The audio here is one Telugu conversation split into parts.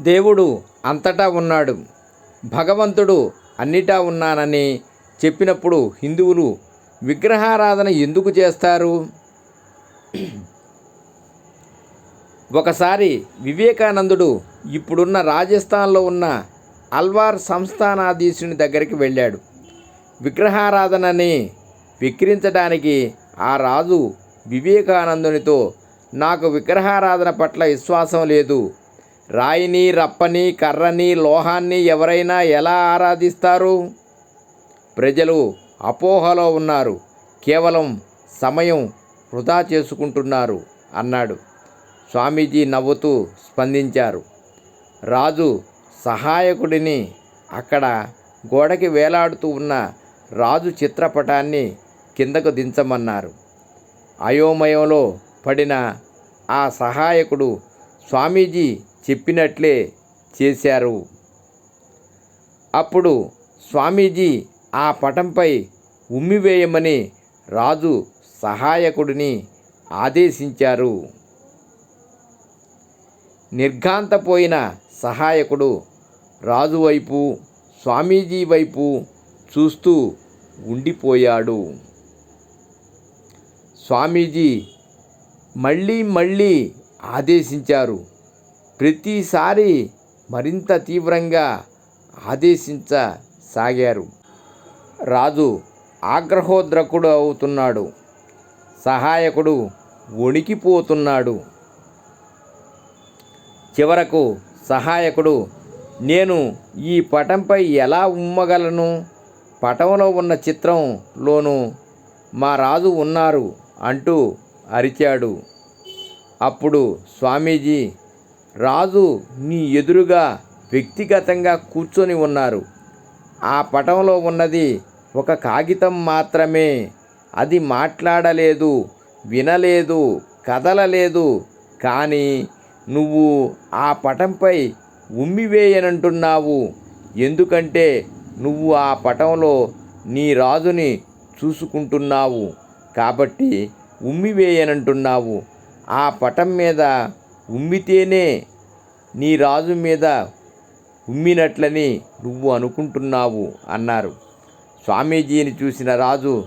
దేవుడు అంతటా ఉన్నాడు. భగవంతుడు అన్నిటా ఉన్నానని చెప్పినప్పుడు హిందువులు విగ్రహారాధన ఎందుకు చేస్తారు? ఒకసారి వివేకానందుడు ఇప్పుడున్న రాజస్థాన్లో ఉన్న అల్వార్ సంస్థానాధీశుని దగ్గరికి వెళ్ళాడు. విగ్రహారాధనని విక్రించడానికి ఆ రాజు వివేకానందునితో నాకు విగ్రహారాధన పట్ల విశ్వాసం లేదు. రాయిని రప్పని కర్రని లోహాన్ని ఎవరైనా ఎలా ఆరాధిస్తారు? ప్రజలు అపోహలో ఉన్నారు. కేవలం సమయం వృధా చేసుకుంటున్నారు అన్నాడు. స్వామీజీ నవ్వుతూ స్పందించారు. రాజు సహాయకుడిని అక్కడ గోడకి వేలాడుతూ ఉన్న రాజు చిత్రపటాన్ని కిందకు దించమన్నారు. అయోమయంలో పడిన ఆ సహాయకుడు స్వామీజీ చెప్పినట్లే చేశారు. అప్పుడు స్వామీజీ ఆ పటంపై ఉమ్మివేయమని రాజు సహాయకుడిని ఆదేశించారు. నిర్ఘాంతపోయిన సహాయకుడు రాజు వైపు స్వామీజీ వైపు చూస్తూ ఉండిపోయాడు. స్వామీజీ మళ్ళీ మళ్ళీ ఆదేశించారు. ప్రతిసారి మరింత తీవ్రంగా ఆదేశించసాగారు. రాజు ఆగ్రహోద్రకుడు అవుతున్నాడు. సహాయకుడు వణికిపోతున్నాడు. చివరకు సహాయకుడు నేను ఈ పటంపై ఎలా ఉమ్మగలను? పటంలో ఉన్న చిత్రంలోనూ మా రాజు ఉన్నారు అంటూ అరిచాడు. అప్పుడు స్వామీజీ రాజు నీ ఎదురుగా వ్యక్తిగతంగా కూర్చొని ఉన్నారు. ఆ పటంలో ఉన్నది ఒక కాగితం మాత్రమే. అది మాట్లాడలేదు వినలేదు కదలలేదు. కానీ నువ్వు ఆ పటంపై ఉమ్మివేయనంటున్నావు. ఎందుకంటే నువ్వు ఆ పటంలో నీ రాజుని చూసుకుంటున్నావు. కాబట్టి ఉమ్మివేయనంటున్నావు. ఆ పటం మీద ఉమ్మితేనే నీ రాజు మీద ఉమ్మినట్లని నువ్వు అనుకుంటున్నావు అన్నారు. స్వామీజీని చూసిన రాజు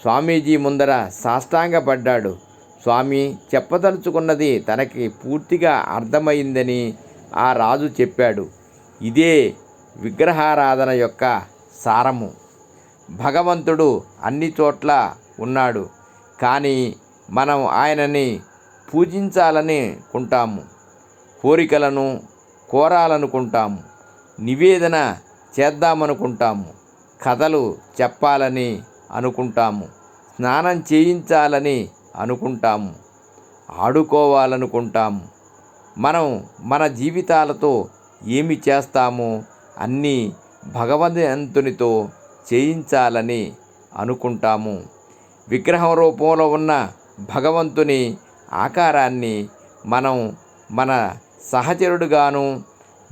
స్వామీజీ ముందర సాష్టాంగపడ్డాడు. స్వామి చెప్పదలుచుకున్నది తనకి పూర్తిగా అర్థమైందని ఆ రాజు చెప్పాడు. ఇదే విగ్రహారాధన యొక్క సారము. భగవంతుడు అన్ని చోట్ల ఉన్నాడు. కానీ మనం ఆయనని పూజించాలని కుంటాము. కోరికలను కోరాలనుకుంటాము నివేదన చేద్దామనుకుంటాము. కథలు చెప్పాలని అనుకుంటాము. స్నానం చేయించాలని అనుకుంటాము. ఆడుకోవాలనుకుంటాము. మనం మన జీవితాలతో ఏమి చేస్తామో అన్నీ భగవంతునితో చేయించాలని అనుకుంటాము. విగ్రహం రూపంలో ఉన్న భగవంతుని ఆకారాన్ని మనం మన సహచరుడుగాను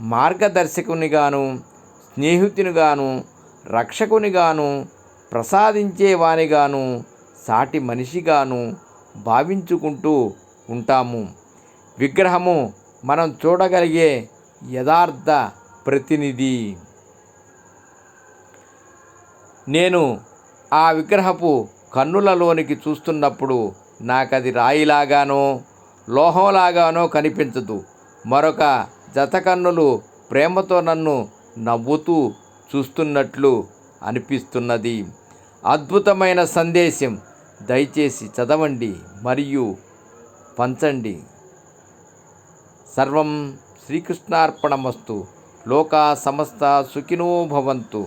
మార్గదర్శకునిగాను స్నేహితునిగాను రక్షకునిగాను ప్రసాదించేవానిగాను సాటి మనిషిగాను భావించుకుంటూ ఉంటాము. విగ్రహము మనం చూడగలిగే యథార్థ ప్రతినిధి. నేను ఆ విగ్రహపు కన్నులలోనికి చూస్తున్నప్పుడు నాకు అది రాయిలాగానో లోహంలాగానో కనిపించదు. మరొక జత కన్నులు ప్రేమతో నన్ను నవ్వుతూ చూస్తున్నట్లు అనిపిస్తున్నది. అద్భుతమైన సందేశం. దయచేసి చదవండి మరియు పంచండి. సర్వం శ్రీకృష్ణార్పణమస్తు. లోకా సమస్త సుఖినో భవంతు.